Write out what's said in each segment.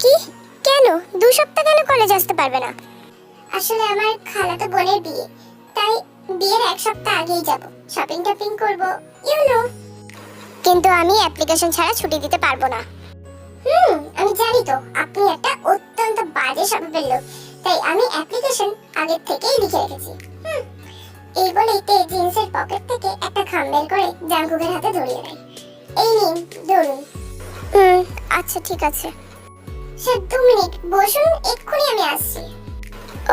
কি? কেন? দু সপ্তাহ কেন কলেজ আসতে পারবে না? আসলে আমার খালাতো বোনের বিয়ে। তাই বিয়ের এক সপ্তাহ আগেই যাব। শপিং টপিং করব ইউ নো কিন্তু আমি অ্যাপ্লিকেশন ছাড়া ছুটি দিতে পারব না। হুম আমি জানি তো আপনি একটা অত্যন্ত বাজে স্বভাবের লোক। তাই আমি অ্যাপ্লিকেশন আগের থেকেই লিখে রেখেছি। হুম, এই বলেই তে জিন্সের পকেট থেকে একটা খাম বের করে জাঙ্কুকের হাতে ধরিয়ে দেয়। এই নিন ধরুন। হুম আচ্ছা ঠিক আছে। স্যার দু মিনিট। বসুন, এক্ষুনি আমি আসছি।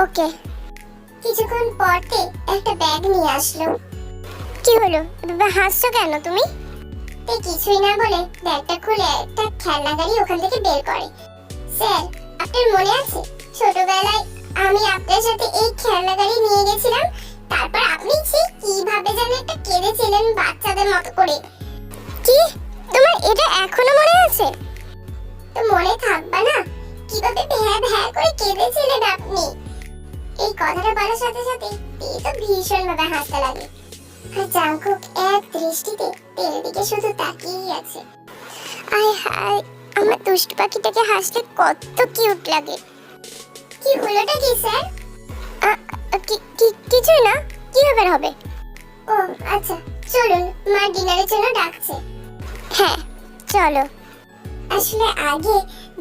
ওকে। কিছুক্ষণ পরতে একটা ব্যাগ নিয়ে আসলো। কি হলো? এভাবে হাসছো কেন তুমি? তে কিছুই না বলে ব্যাগটা খুলে একটা খেলনা গাড়ি ওখান থেকে বের করে। স্যার, আপনার মনে আছে? ছোটবেলায় আমি আপনার সাথে এই খেলনা গাড়ি নিয়ে গেছিলাম। তারপর আপনি সে কীভাবে যেন একটা কেঁদেছিলেন বাচ্চাদের মতো করে। কি? তোমার এটা এখনও মনে আছে? তো মনে থাকবে না। কীভাবে ভ্যা ভ্যা করে কেঁদেছিলেন আপনি? এই কথাটা বলার সাথে সাথে তে তো ভীষণ ভাবে হাসতে লাগে। আর জাঙ্কুক এক দৃষ্টিতে তের দিকে শুধু তাকিয়েই আছে। আয় হায়, আমার দুষ্ট পাখিটাকে হাসলে কত কিউট লাগে। কি হলোটা কি, স্যার? কিছুই না, কি ব্যাপার হবে? ও আচ্ছা চলুন, মা ডিনারের জন্য ডাকছে। হ্যাঁ চলো। আসলে আগে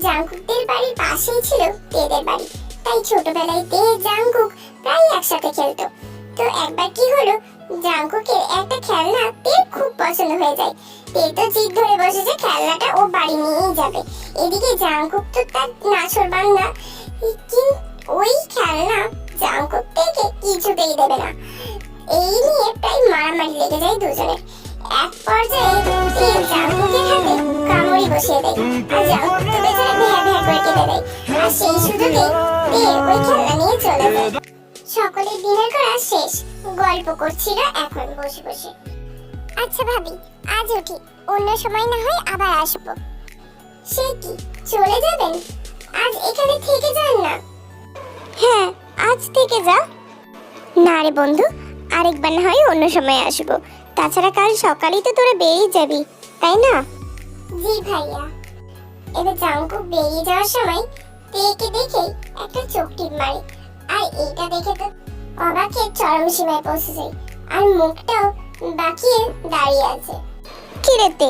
জাঙ্কুকদের বাড়ির পাশেই ছিল তেদের বাড়ি। তাই ছোটবেলায় তে জাঙ্কুক প্রায় একসাথে খেলতো। তো একবার কি হলো, জাঙ্কুকের একটা খেলনা তের খুব পছন্দ হয়ে যায়। তে তো জিদ ধরে বসে যে খেলনাটা ও বাড়ি নিয়েই যাবে। এদিকে জাঙ্কুক তো তার নাছর বান্দা। কিন্তু ওই খেলনা জাঙ্কুক থেকে কিছুতেই দেবে না। এই নিয়ে প্রায় মারামারি লেগে যায় দুজনের। এক পর্যায়ে তে জাঙ্কুকের হাতে কামড়ি বসিয়ে দেয়। আর জাঙ্কুক তো বেচারা ভ্যা ভ্যা করে কেঁদে দেয়। আর সেই সুযোগে তে ওই খেলনা নিয়ে চলে যায়। সকলের ডিনার করা শেষ। গল্প করছিল এখন বসে বসে। আচ্ছা ভাবি, আজ উঠি। অন্য সময় না হয় আবার আসব। সে কি, চলে যাবেন? আজ এখানে থেকে যান না? হ্যাঁ আজ থেকে যা না রে বন্ধু, আরেকবার না হয় অন্য সময় আসব। তাছাড়া কাল সকালেই তো তোরা বেরিয়ে যাবি তাই না? জি ভাইয়া। এবার জাঙ্কুক বেরিয়ে যাওয়ার সময় তেকে দেখে একটা চোখ টিপ মারে। আর এইটা দেখে তো অবাকে চরম সীমায় পৌঁছে যায়। আর মুখটাও বাকিয়ে দাঁড়িয়ে আছে। কি রে তে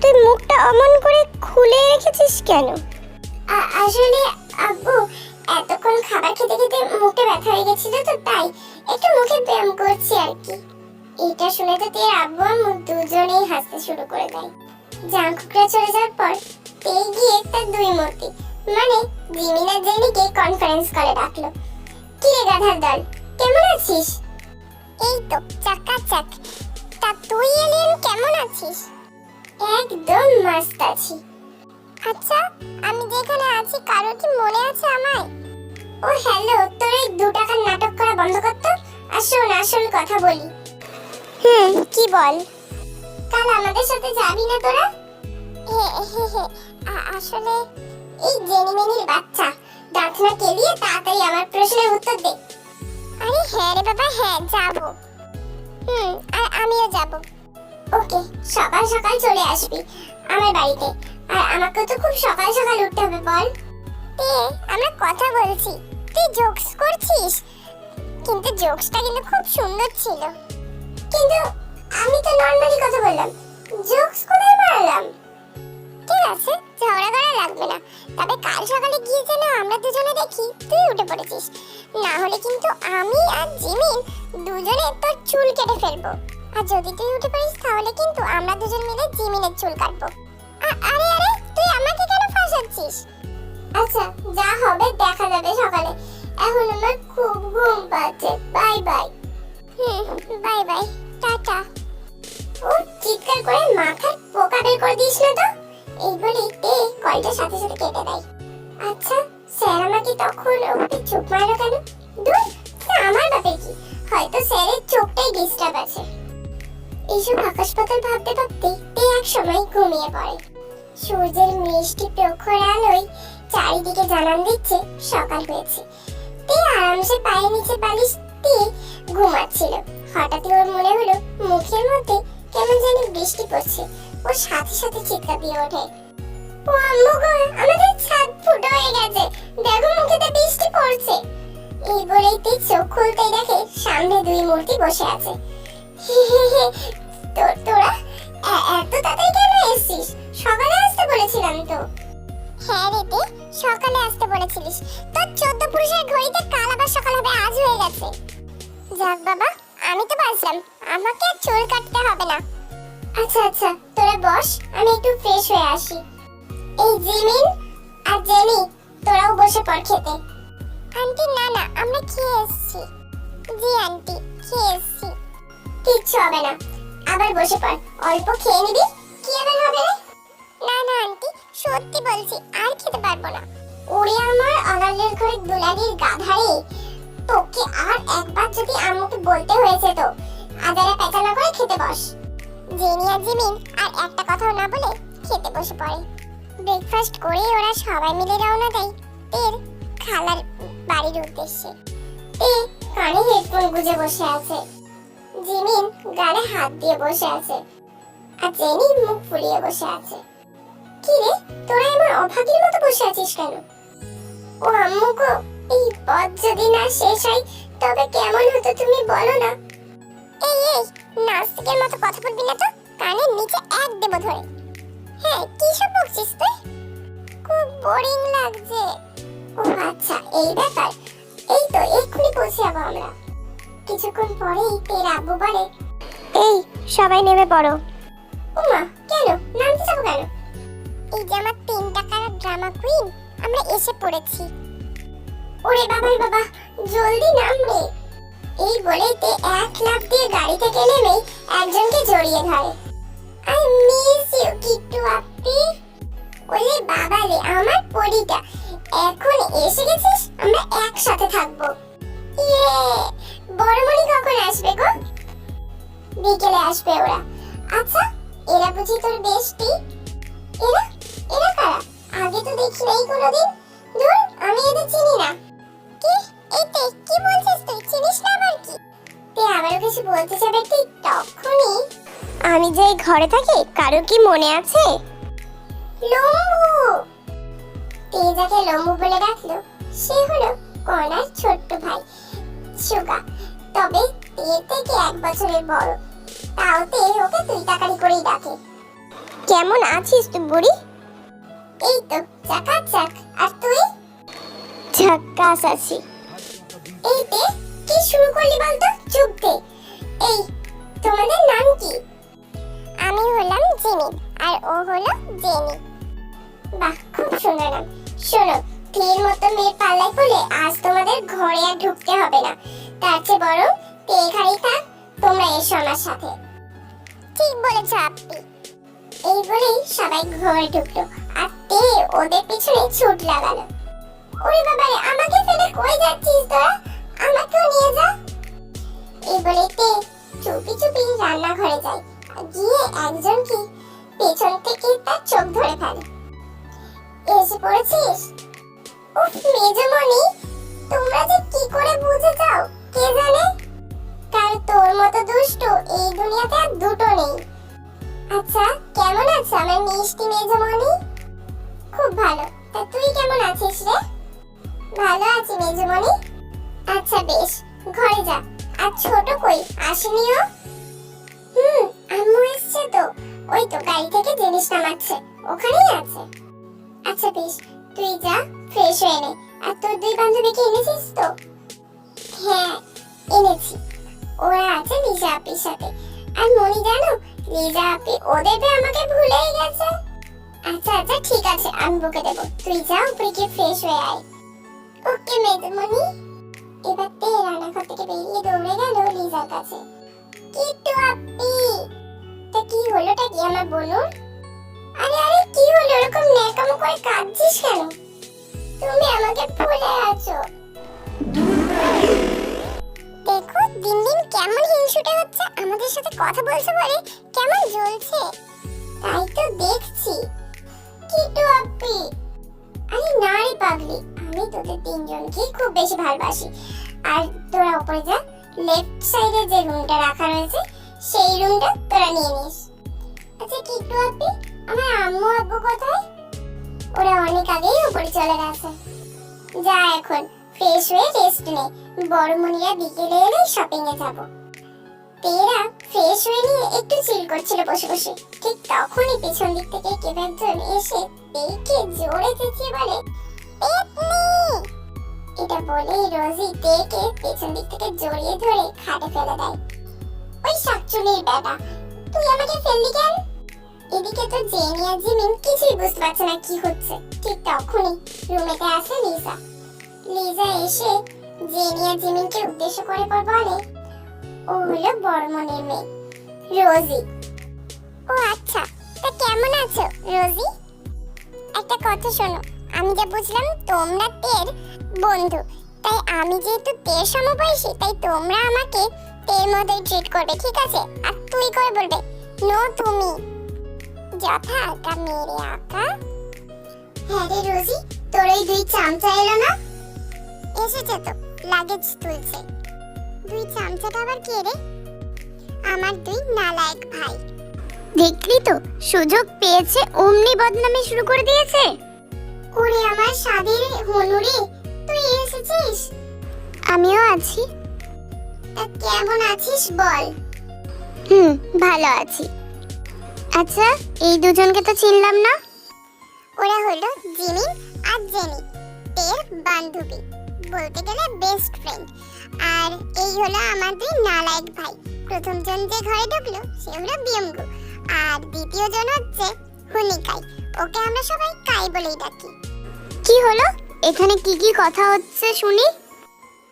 তুই মুখটা অমন করে খুলে রেখেছিস কেন? আসলে আব্বু এতক্ষণ খাবার খেতে খেতে মুখটা ব্যথা হয়ে গেছিল তো তাই একটু মুখে ব্যায়াম করছি আর কি। এটা শুনে তো তে আব্বু আম্মু দুজনেই হাসতে শুরু করে দেয়। জাঙ্কুকরা চলে যাওয়ার পর তে গিয়ে তার দুই মূর্তি মানে জিমিনা জেনিকে কনফারেন্স করে ডাকলো। কি রে গাধার দল কেমন আছিস? এই তো চাকা চাক তা তুই এলিয়েন কেমন আছিস? একদম মস্ত আছি। আচ্ছা আমি যেখানে আছি কারোর কি মনে আছে আমায়? ও হ্যালো, তোর এই দু টাকার নাটক করা বন্ধ কর তো, আর শোন, আসল কথা বলি। হুম কি বল? কাল আমাদের সাথে যাবি না তোরা? আসলে এই জেনিমেনির বাচ্চা। দাঁত না কেলিয়ে তাড়াতাড়ি আমার প্রশ্নের উত্তর দে। আরে হ্যাঁ রে বাবা হ্যাঁ যাব। হুম আর আমিও যাব। ওকে সকাল সকাল চলে আসবি আমার বাড়িতে। আর আমাকে তো খুব সকাল সকাল উঠতে হবে বল। তে আমরা কথা বলছি। তুই জোকস করছিস? কিন্তু জোকসটা কিন্তু খুব সুন্দর ছিল। কিন্তু আমি তো নর্মালি কথা বললাম। জোকস কোথায় মারলাম? ঠিক আছে? ঝগড়া করা লাগবে না। তবে কাল সকালে গিয়ে যেন আমরা দুজনে দেখি, তুই উঠে পড়েছিস। না হলে কিন্তু আমি আর জিমিন দুজনে তোর চুল কেটে ফেলব। আর যদি তুই উঠে পড়িস, তাহলে কিন্তু আমরা দুজন মিলে জিমিনের চুল কাটবো। আরে আরে, তুই আমাকে কেন ফাঁসাচ্ছিস? আচ্ছা যা হবে, দেখা যাবে সকালে। এখন আমার খুব ঘুম পাচ্ছে। Bye bye. Hmm, bye bye. Tata. ও চিৎকার করে মাথার পোকা বের করে দিস না তো। এই বলেই তে কলটা সাথে সাথে কেটে দেয়। আচ্ছা স্যার আমাকে তখন ওকে চোখ মারলো কেন? দূর আমার বাপের কি? হয়তো স্যারের চোখটাই ডিস্টার্ব আছে। এইসব আকাশ পাতাল ভাবতে ভাবতে তে এক সময় ঘুমিয়ে পড়ে। সূর্যের মিষ্টি প্রখর আলোয় চারিদিকে জানান দিচ্ছে, সকাল হয়েছে। তে আরামসে পায়ের নিচে বালিশ দিয়ে ঘুমাচ্ছিল। হঠাৎই ওর মনে হলো মুখের মধ্যে কেমন জানি বৃষ্টি পড়ছে। ও সাথে সাথে চিৎকার দিয়ে ওঠে। ও আম্মু গো, আমাদের ছাদ ফুটো হয়ে গেছে। দেখো মুখেতে বৃষ্টি পড়ছে। এই বলেই তে চোখ খুলতেই দেখে সামনে দুই মূর্তি বসে আছে। তোর তোরা এত তাড়াতাড়ি কেন এসেছিস? সকালে আসতে বলেছিলাম তো। হ্যাঁ রে তে, সকালে আসতে বলেছিলিস। তোর চোদ্দ পুরুষের ঘড়িতে কাল আবার সকাল হবে, আজ হয়ে গেছে। যাক বাবা আমি তো বাঁচলাম। আমাকে আর চুল কাটতে হবে না। আচ্ছা আচ্ছা তোরা বস, আমি একটু ফ্রেশ হয়ে আসি। এই জিমিন আর জেনি, তোরাও বসে পড় খেতে। আন্টি, না না, আমরা খেয়ে এসেছি। জি, আন্টি, খেয়ে এসেছি। কিচ্ছু হবে না। আবার বসে পড়। অল্প খেয়ে নিবি, কি আবার হবে না না, আন্টি, সত্যি বলছি, আর খেতে পারব না। ওরে আমার অনালের ঘরে দুলালির গাধারে তোকে আর একবার যদি আম্মুকে বলতে হয়েছে তো আদারা পেঁচা না করে খেতে বস। জেনি আর জিমিন, আর একটা কথাও না বলে খেতে বসে পড়ে। ব্রেকফাস্ট করে ওরা সবাই মিলে রওনা দেয় তের খালার বাড়ির উদ্দেশ্যে। তে কানে হেডফোন গুজে বসে আছে। জিমিন গালে হাত দিয়ে বসে আছে। আর জেনি মুখ ফুলিয়ে বসে আছে। কি রে তোরা এমন অভাগীর মতো বসে আছিস কেন? ও আম্মু গো এই পথ যদি না শেষ হয়, তবে কেমন হতো তুমি বলো না? এই এই, নাস্তিকের মতো কথা বলবি না তো? কানের নিচে এক দেবো ধরে। হ্যাঁ কি সব বকছিস তুই? খুব বোরিং লাগছে। ও আচ্ছা এই ব্যাপার। এই তো, এক্ষুনি পৌঁছে যাব আমরা। কিছুক্ষণ পরেই তের আব্বু বলে, এই, সবাই নেমে পড়ো। উমা, কেন? নামতে যাব কেন? এই যে আমার তিন টাকার ড্রামা কুইন আমরা এসে পড়েছি। ওরে বাবাই বাবা, জলদি নাম রে এই বলেই তে এক লাফ দিয়ে গাড়ি থেকে নেমে একজনকে জড়িয়ে ধরে। আই মিস ইউ, কিট্টু আপি ওলে বাবা রে, আমার পরিটা। এখন এসে গেছিস, আমরা একসাথে থাকব। ইয়ে বড়মণি কখন আসবে গো? বিকেলে আসবে ওরা। আচ্ছা এরা বুঝি তোর বেস্টি? এরা এরা কারা? আগে তো দেখি নাই কোনোদিন। ধুর, আমি এদের চিনি না। কি এই তে কি বলছিস তুই? চিনিস না আবার কি? তে আবারও কিছু বলতে যাবে ঠিক তখনই। আমি যে ঘরে থাকি, কারও কি মনে আছে? লম্বু তে যাকে লম্বু বলে ডাকলো, সে হলো কনার ছোট্ট ভাই, সুগা। তবে তে থেকে এক বছরের বড়। তাও তে ওকে তুই তাকারি করেই ডাকে। কেমন আছিস তুই, বুড়ি? এই তো চাকাচাক আর তুই? ঝাক্কাস আছি। বলতো চুপ দে এই, তোমাদের নাম কি? আমি হলাম জিমি, আর ও হলো জেনি। বাহ, খুব সুন্দর নাম। শোনো মতো পাল্লায় আজ তোমাদের ঘরে আর ঢুকতে হবে না। তার চেয়ে এখানেই থাক তোমরা এসো আমার সাথে। ঠিক বলেছ আপনি। এই বলেই সবাই ঘরে ঢুকলো, আর তে ওদের পিছনে ছুট লাগালো। ওরে বাবারে, আমাকে ফেলে কই যাচ্ছিস তোরা? আমাকেও নিয়ে যা। এই বলে তে চুপি চুপি রান্নাঘরে যায়। গিয়ে একজনকে পেছন থেকে তার চোখ ধরে ফেলে। এসে পড়েছিস? উফ, মেজমণি, তোমরা যে কি করে বুঝে যাও, কে জানে? কার তোর মতো দুষ্ট এই দুনিয়াতে আর দুটো নেই। আচ্ছা কেমন আছো আমার মিষ্টি মেজমণি? খুব ভালো। তা তুই কেমন আছিস রে? ভালো আছি মেজমণি। আচ্ছা বেশ, ঘরে যা। আর ছোট কই? আসেনি ও? হুম, আম্মু এসছে তো। ওই তো গাড়ি থেকে জিনিস নামাচ্ছে। ওখানেই আছে। আচ্ছা বেশ, তুই যা ফ্রেশ হয়ে নে। আর তোর দুই বান্ধবীকে এনেছিস তো? হ্যাঁ এনেছি। ওরা আছে লিজা আপির সাথে। আর মনি জানো, লিজা আপি ওদের পেয়ে আমাকে ভুলেই গেছে। আচ্ছা আচ্ছা ঠিক আছে, আমি বকে দেবো। তুই যা, উপরে গিয়ে ফ্রেশ হয়ে আয়। ওকে মেজমনি এবার তে রান্নাঘর থেকে বেরিয়ে দৌড়ে গেল লিজার কাছে। কিট্টু আপি তা কি হলোটা কি আমার বলুন আরে আরে, কি হলো? এরকম ন্যাকামো করে কাঁদছিস কেন? তুমি আমাকে ভুলে আছো। দেখো, দিন দিন কেমন হিংসুটে হচ্ছে, আমাদের সাথে কথা বলছে বলে কেমন জ্বলছে। তাই তো দেখছি। কিটু আপি আরে না রে পাগলি। আমি তোদের তিনজনকে খুব বেশি ভালোবাসি। আর তোরা উপরে যা লেফট সাইডে যে রুমটা রাখা রয়েছে, সেই রুমটা তোরা নিয়ে নিস। আচ্ছা কিটু আপি আমার আম্মু আব্বু কোথায়? ওরা অনেক আগেই উপরে চলে গেছে। যা এখন ফ্রেশ হয়ে রেস্ট নে। বড় মনিরা বিকেলে এলে শপিং এ যাব। তেরা ফ্রেশ হয়ে নিয়ে একটু চিল করছিল বসে বসে। ঠিক তখনই পেছন দিক থেকে কেউ একজন এসে তেকে জোরে চেঁচিয়ে বলে, পেতনি! এটা বলেই রোজি তেকে পেছন দিক থেকে জড়িয়ে ধরে খাটে ফেলে দেয়। ওই শাকচুনির বেটা, তুই আমাকে ফেললি কেন? এদিকে তো জেনি আর জিমিন কিছুই বুঝতে পারছে না কি হচ্ছে। ঠিক তখনই রুমেতে আসে লিজা। লিজা এসে জেনি আর জিমিনকে উদ্দেশ্য করে পর বলে, ও হলো বর্মনের মেয়ে, রোজি। ও আচ্ছা তা কেমন আছো, রোজি? একটা কথা শোনো, আমি যা বুঝলাম তোমরা তের বন্ধু। তাই আমি যেহেতু তের সমবয়সী, তাই তোমরা আমাকে তের মতোই ট্রিট করবে, ঠিক আছে? আর তুই করে বলবে, নো, তুমি। যথা আঁকা মেরে আঁকা হ্যাঁ রে রোজি, তোর এই দুই চামচা এলো না? এসেছে তো লাগেজ তুলছে। দুই চামচাটা আবার কে রে? আমার দুই নালায়ক ভাই। দেখলি তো সুযোগ পেয়েছে অমনি বদনামি শুরু করে দিয়েছে। ওরে আমার স্বাদের হনুরে তুই এসেছিস? আমিও আছি। তা কেমন আছিস বল। হুম ভালো আছি। আচ্ছা এই দুজনকে তো চিনলাম না। ওরা হলো জিমিন আর জেনি তের বান্ধবী বলতে গেলে বেস্ট ফ্রেন্ড আর এই হলো আমাদের নালায়ক ভাই। প্রথম জন যে ঘরে ঢুকলো সে হলো বিয়ঙ্গু। আর দ্বিতীয় জন হচ্ছে হুনিকাই। ওকে আমরা সবাই কাই বলেই ডাকি। কি হলো? এখানে কি কি কথা হচ্ছে শুনি?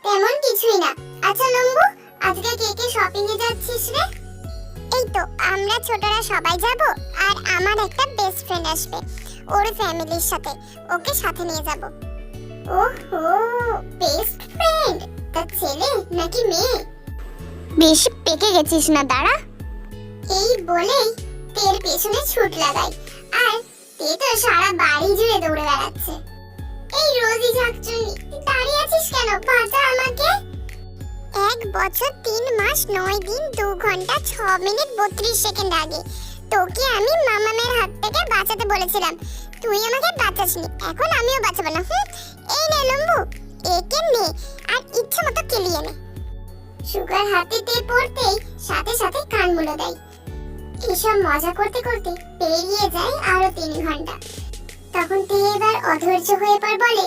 তেমন কিছুই না। আচ্ছা লম্বু, আজকে কে কে শপিং এ যাচ্ছিস রে? এই তো, আমরা ছোটরা সবাই যাব আর আমার একটা বেস্ট ফ্রেন্ড আসবে, ওর ফ্যামিলির সাথে। ওকে সাথে নিয়ে যাব। ওহো বেস্ট ফ্রেন্ড তা ছেলে নাকি মেয়ে? বেশি পেকে গেছিস না, দাঁড়া। এই বলেই তের পেছনে ছুট লাগাই আর তে তো সারা বাড়ি জুড়ে দৌড়ে বেড়াচ্ছে। এই রোজি ঝাকচুনি, দাঁড়িয়ে আছিস কেন? বাঁচা আমাকে। এক বছর, তিন মাস, নয় দিন, দু ঘণ্টা, ছ মিনিট, বত্রিশ সেকেন্ড আগে। তোকে আমি মামামের হাত থেকে বাঁচাতে বলেছিলাম। তুই আমাকে বাঁচাসনি, এখন আমিও বাঁচাবো না, হুম? এই নে লম্বু, একে নে, আর ইচ্ছে মতো কেলিয়ে নে। সুগার হাতে তে পড়তেই সাথে সাথে কান মুলে দেয়। এসব মজা করতে করতে পেরিয়ে যায় আরও তিন ঘণ্টা। তখন তে এবার অধৈর্য হয়ে পর বলে,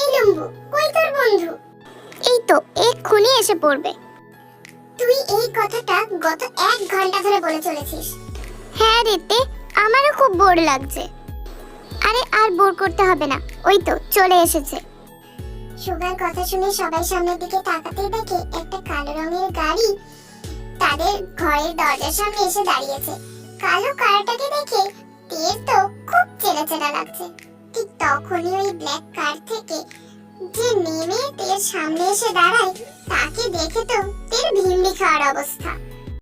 এই লম্বু, কই তোর বন্ধু? এই তো, এক্ষুনি এসে পড়বে। তুই এই কথাটা গত এক ঘণ্টা ধরে বলে চলেছিস। হ্যাঁ রেতে আমারও খুব বোর লাগছে। আরে আর বোর করতে হবে না, ওই তো, চলে এসেছে। সুগার কথা শুনে সবাই সামনের দিকে তাকাতে দেখে একটা কালো রঙের গাড়ি তাদের ঘরের দরজার সামনে এসে দাঁড়িয়েছে। কালো কারটাকে দেখে তের তো খুব চেনা চেনা লাগছে। ঠিক তখনই ওই ব্ল্যাক কার থেকে যে নেমে তের সামনে এসে দাঁড়ায়, তাকে দেখে তো তের ভিমড়ি খাওয়ার অবস্থা।